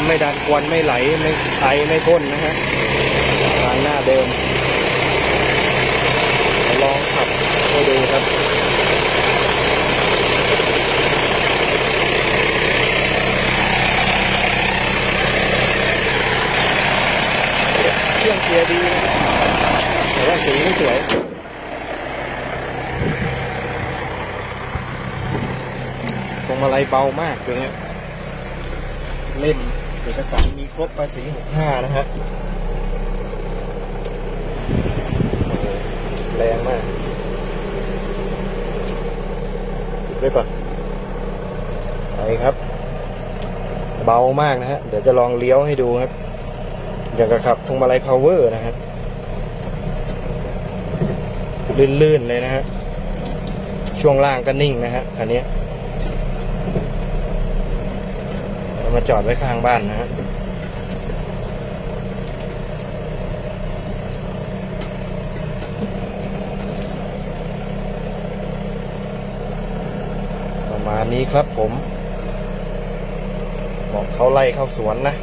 ำไม่ดันควันไม่ไหลไม่ไอไม่พ่นนะฮะงานหน้าเดิมลองขับให้ดูครับเครื่องเกียร์ดีนะแต่ว่าสีไม่สวยตรงมาลัยเบามากตัวเนี้ยเล่ม เอกสารมีครบภาษีหกห้านะฮะแรงมากติดไว้ก่อนไปครับ เบามากนะฮะ เดี๋ยวจะลองเลี้ยวให้ดูครับ อย่างกับขับพวงมาลัยพาวเวอร์นะฮะลื่นๆเลยนะฮะ ช่วงล่างก็นิ่งนะฮะคันนี้เรา มาจอดไว้ข้างบ้านนะฮะประมาณนี้ครับผม บอกเขาไล่เข้าสวนนะ